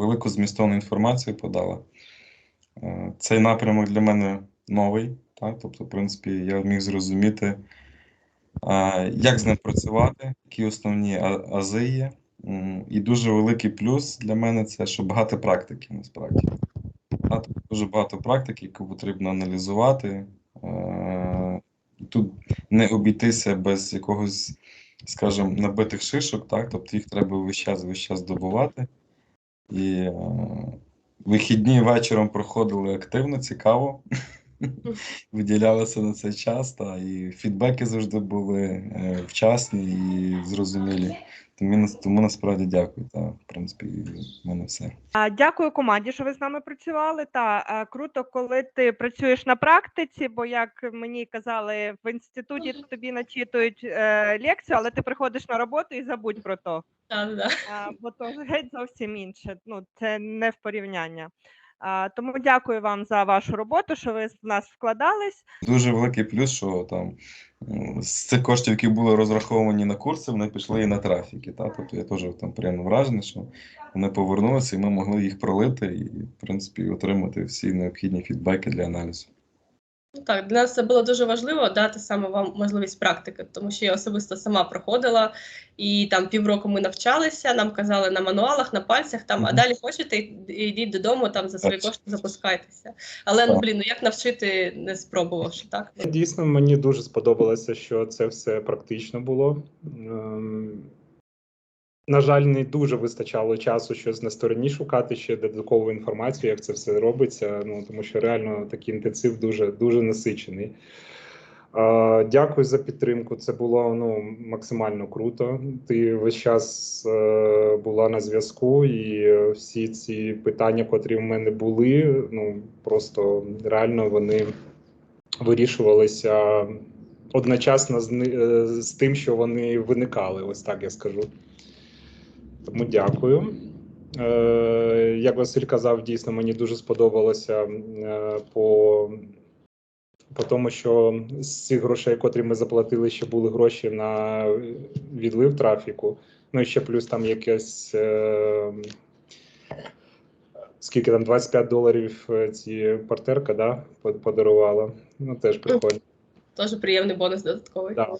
велику змістовну інформацію подала. Е, Цей напрямок для мене новий, так? Тобто, в принципі, я міг зрозуміти, е, як з ним працювати, які основні ази є. І дуже великий плюс для мене це, що багато практики насправді. Дуже багато практики, яку потрібно аналізувати. Е, Тут не обійтися без якогось, скажімо, набитих шишок, так? Тобто їх треба весь час, весь час добувати. І е, вихідні вечором проходили активно, цікаво. Виділялося на цей час, та, і фідбеки завжди були е, вчасні і зрозумілі. Тому, тому насправді дякую. Та, в принципі, в мене все. Дякую команді, що ви з нами працювали. Та е, круто, коли ти працюєш на практиці, бо як мені казали, в інституті тобі начитують е, лекцію, але ти приходиш на роботу і забудь про то. Так, да. А, бо то геть зовсім інше. Ну, це не в порівняння. Тому дякую вам за вашу роботу, що ви в нас вкладались. Дуже великий плюс, що там з цих коштів, які були розраховані на курси, вони пішли і на трафіки. Та? Тобто я теж там прямо вражений, що вони повернулися, і ми могли їх пролити і, в принципі, отримати всі необхідні фідбеки для аналізу. Ну, так, для нас це було дуже важливо дати саме вам можливість практики, тому що я особисто сама проходила, і там півроку ми навчалися, нам казали на мануалах, на пальцях, там, а далі хочете, йдіть додому, там за свої кошти запускайтеся. Але ну блін, ну як навчити, не спробувавши, так? Дійсно, мені дуже сподобалося, що це все практично було. На жаль, не дуже вистачало часу щось на стороні шукати ще додаткову інформацію, як це все робиться. Ну тому що реально такий інтенсив дуже дуже насичений. Е, Дякую за підтримку. Це було ну максимально круто. Ти весь час е, була на зв'язку, і всі ці питання, котрі в мене були, ну просто реально вони вирішувалися одночасно з, е, з тим, що вони виникали. Ось так я скажу. Тому дякую. Е, як Василь казав, дійсно мені дуже сподобалося е, по, по тому, що з цих грошей, котрі ми заплатили, ще були гроші на відлив трафіку. Ну і ще плюс там якесь. Е, Скільки там 25 доларів ці партнерка да, подарувала. Ну теж прикольно. Теж приємний бонус додатковий. Да.